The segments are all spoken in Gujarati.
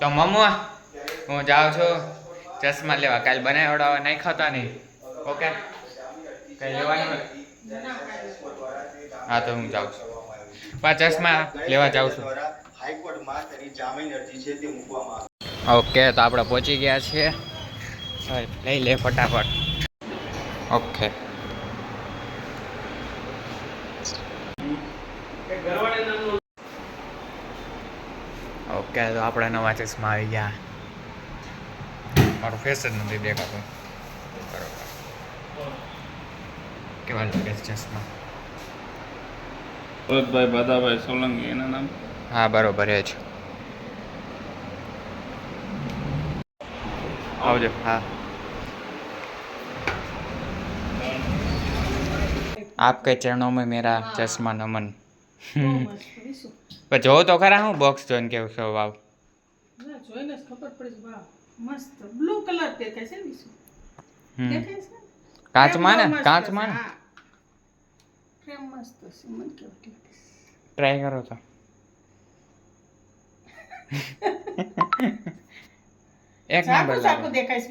તો મમ્મુ હું જાઉં છું. ચશ્મા લેવા. કાલ બનાવડાવવા નહીં ખાતા નહીં. ઓકે? કઈ લેવાનું હા, તો હું જાઉં છું. પણ ચશ્મા લેવા જાઉં છું. ઓકે, તો આપણે પહોંચી ગયા છીએ. લઈ લે ફટાફટ. ઓકે. ઓકે તો આપણે નવા ચશ્મા આવી ગયા મારું ફેસ જ નથી દેખાતું બરોબર કેવા લાગે છે ચશ્મા ભરતભાઈ બાદાભાઈ સોલંકી એના નામ હા બરોબર એ જ આવજો હા આપકે ચરણોं में मेरा चश्मा नमन પણ જોવો તો ખરા હું બોક્સ જોઈને કેવું છે વાવ. ના જોઈને ખબર પડી વાવ. મસ્ત બ્લુ કલર દેખાય છે ને દેખાય છે કાચમાં ને? કાચમાં ને? ફ્રેમ મસ્ત છે મને કેવું ટ્રાય કરો તો. એક નંબર લાગો. દેખાય છે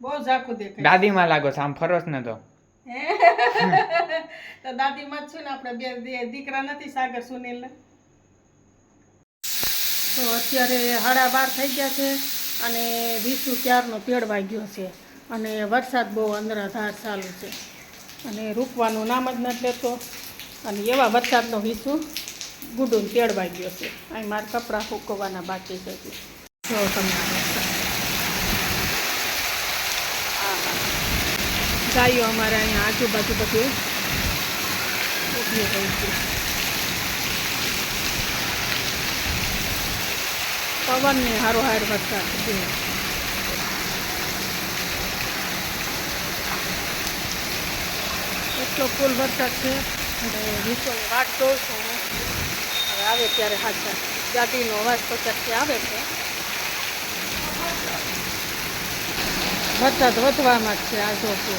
બહુ ઝાકું દેખાય દાદીમાં લાગો છે આમ ફરો ને તો? તો દાદીમાં મત છું ને, આપણે બે દીકરા નથી, સાગર સુનિલ તો અત્યારે હાડા બાર થઈ ગયા છે અને વીસુ ક્યારનો પેડ વાગ્યો છે અને વરસાદ બહુ અંદરાધાર ચાલુ છે. અને રૂકવાનું નામ જ નથી લેતો. અને એવા વરસાદનો વીસુ ગુડું તેડવા ગયો છે. અહીં મારા કપડાં સૂકવવાના બાકી છે. હજી. તમને આ વરસાદ. આહા. ગાયો અમારે અહીંયા આજુબાજુ બધું ઊભી રહી છે પવનને હારો હાર વરસાદ છે એટલો ફૂલ વરસાદ છે અને વિશ્વની વાટ જોઉં છું હું હવે આવે ત્યારે હાચા ગાડીનો અવાજ પચાસથી આવે છે વરસાદ વધવામાં જ છે આ જો છે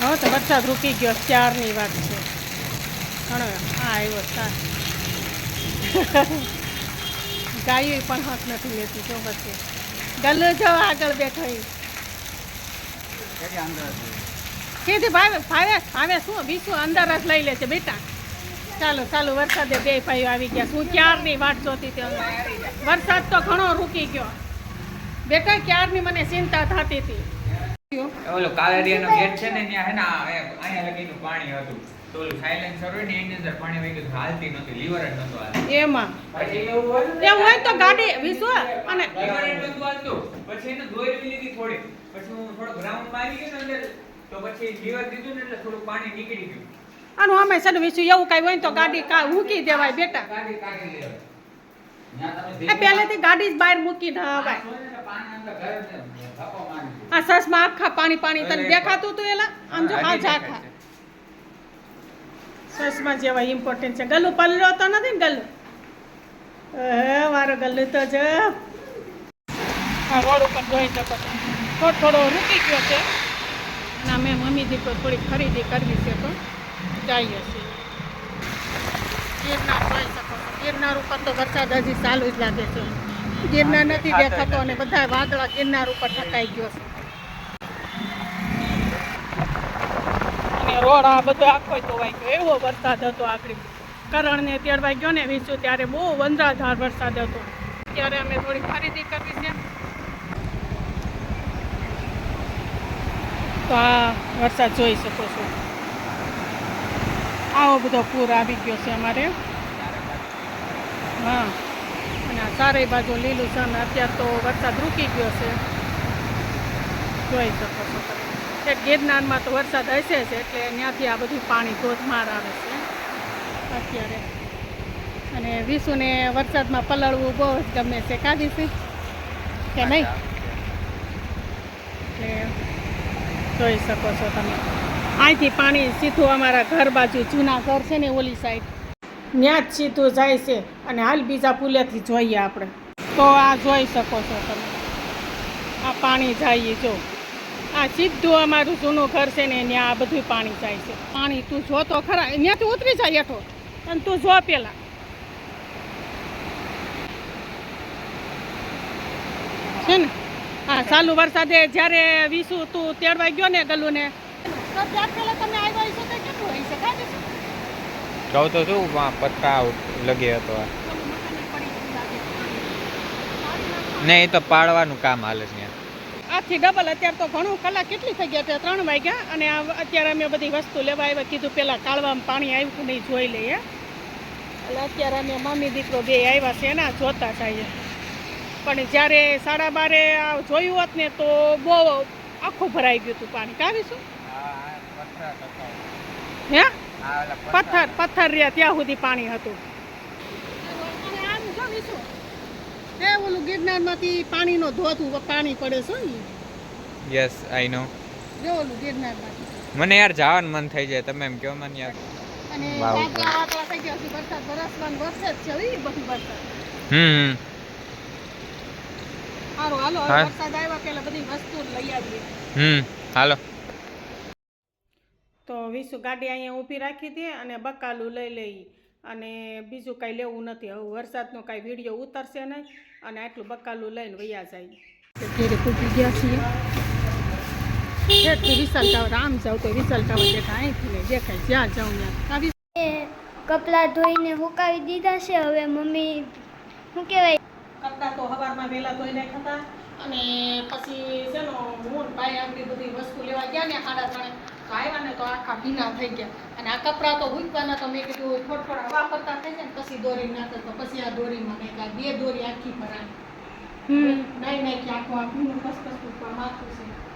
હવે તો વરસાદ રૂકી ગયો ચારની વાત છે. ઘણો હા આવ્યો સાર. ગાયો પણ હાથ નથી લેતી જો પછી ગલ્લો જો આગળ બેઠો કીધી ભાવે ભાવે ભાવે શું? બીજું અંદર જ લઈ લે છે બેટા. ચાલો ચાલો વરસાદે બે ભાઈઓ આવી ગયા શું ક્યારની વાટ જોતી હતી વરસાદ તો ઘણો રૂકી ગયો. બેટા ક્યારની મને ચિંતા થતી હતી? ઓલો કાલેરિયાનો ગેટ છે ને ત્યાં હે ને અહીંયા લગીનું પાણી હતું. તો ઓલું સાયલેન્સર હોય ને એની અંદર પાણી વહી ગયું હાલતી નહોતી લીવર જ નહોતું હાલતું. એમાં. એવું હોય ને એવું હોય તો ગાડી વિશ્વ અને લીવર જ નહોતું હાલતું. પછી એને દોરી લીધી થોડી. પછી હું થોડો ગ્રાઉન્ડમાં આવી ગયો ને અંદર તો પછી લીવર દીધું ને એટલે થોડું પાણી નીકળી ગયું. આનું અમે વિશ્વ એવું કાંઈ હોય તો ગાડી કા મૂકી દેવાય બેટા. એ પહેલેથી ગાડી જ બહાર મૂકી ના અવાય પાણી. આ સસમાં આખા પાણી પાણી તને દેખાતું હતું એલા? આમ જો હા છે. સસમા જેવા ઇમ્પોર્ટન્ટ છે. ગલ્લુ પલ્લો તો નથી ને ગલ્લુ? અ, મારો ગલ્લું તો છે આ રોડ ઉપર જોઈ શકો છો. થોડો થોડો રૂકી ગયો છે. અને અમે મમ્મી દીકરો થોડી ખરીદી કરવી છે તો જઈએ છીએ. ગિરનાર જોઈ શકો છો. ગિરનાર ઉપર તો વરસાદ હજી ચાલુ જ લાગે છે. ગિરનાર નથી દેખાતો અને બધા વાદળા ગિરનાર ઉપર ઠકાઈ ગયો છે. અને રોડ આ બધો આખો ધોવાઈ ગયો. એવો વરસાદ હતો આખરી કરણને તેડવાઈ ગયો ને વીસું ત્યારે બહુ વંદરાધાર વરસાદ હતો. ત્યારે અમે થોડી ખરીદી કરવી છે. તો આ વરસાદ જોઈ શકો છો. આવો બધો પૂર આવી ગયો છે અમારે. હા. અને આ ચારેય બાજુ લીલું છે અને અત્યારે તો વરસાદ રૂકી ગયો છે. જોઈ શકો છો તમે. ગિરનારમાં તો વરસાદ હશે જ એટલે ત્યાંથી આ બધું પાણી ધોધમાર આવે છે. અત્યારે. અને વિશુને વરસાદમાં પલળવું બહુ જ ગમે છે કાઢી છે કે નહીં? એટલે જોઈ શકો છો તમે. અહીંથી પાણી સીધું અમારા ઘર બાજુ જૂના ઘર છે ને ઓલી સાઈડ ત્યાં જ સીધું જાય છે અને હાલ બીજા પુલેથી જોઈએ આપણે. તો આ જોઈ શકો છો તમે. આ પાણી જાય જો. આ સીધું અમારું જૂનું ઘર છે ને ત્યાં આ બધું પાણી જાય છે. પાણી તું જો તો ખરા ત્યાંથી ઉતરી જાય હેઠો. અને તું જો પેલા. છે ને? હા, ચાલુ વરસાદે જ્યારે વીસું તું તેડવા ગયો ને ગલુને કહું તો શું વા પત્તા લગે હતો. ને એ તો પાડવાનું કામ હાલે છે આથી ડબલ અત્યારે તો ઘણું કલાક કેટલી થઈ ગયા? ત્યાં ત્રણ વાગ્યા અને અત્યારે અમે બધી વસ્તુ લેવા આવ્યા કીધું પેલા કાળવામાં પાણી આવ્યું નહીં જોઈ લઈએ. એટલે અત્યારે અમે મમ્મી દીકરો બે આવ્યા છે ને જોતા જઈએ. પણ જ્યારે સાડા બારે આ જોયું હોત ને તો બહુ આખું ભરાઈ ગયું હતું પાણી. કાવીશું હે? પથ્થર પથ્થર રહ્યા ત્યાં સુધી પાણી હતું. એ ઓલું ગિરનારમાંથી પાણીનો ધોધ પાણી પડે છે યસ આઈ નો જો ઓલું ગિરનારમાંથી. મને યાર જવાનું મન થઈ જાય તમે એમ કહો મને યાર. અને વાદળા વાદળા થઈ ગયા છે વરસાદ વરસવાનું વરસે છે ઈ બધું વરસાદ. હમ હમ. સારું હાલો હવે હા. વરસાદ આવ્યા પેલા બધી વસ્તુ લઈ આવીએ. હમ હાલો. તો વિશુ ગાડી અહીંયા ઊભી રાખી દે અને બકાલું લઈ લઈ અને બીજું કાંઈ લેવું નથી. હવે વરસાદનો કાંઈ વીડિયો ઉતરશે નહીં અને આટલું બકાલું લઈને વયા જાય. ઘેરે પૂકી ગયા છીએ. વિશાલ ટાવર આમ જાવ તો વિશાલ ટાવર દેખાય. અહીંથી નહીં દેખાય જ્યાં જાઉં ત્યાં. કપડાં ધોઈને સુકાવી દીધા છે. હવે મમ્મી શું કહેવાય? કપડાં તો સવારમાં વહેલા ધોઈ નાખ્યા અને પછી છે ને હું ભાઈ આપણી બધી વસ્તુ લેવા ગયા ને સાડા ત્રણે ભીના થઈ ગયા. અને આ કપડાં તો ઉચવાના તો મેં કીધું થોડા થોડા કરતા થઈ જાય ને પછી દોરી નાખે તો પછી આ દોરીમાં નાખ્યા બે દોરી આખી ભરાય. નાઈ નાખી આખું આખું કસકસ માથું છે.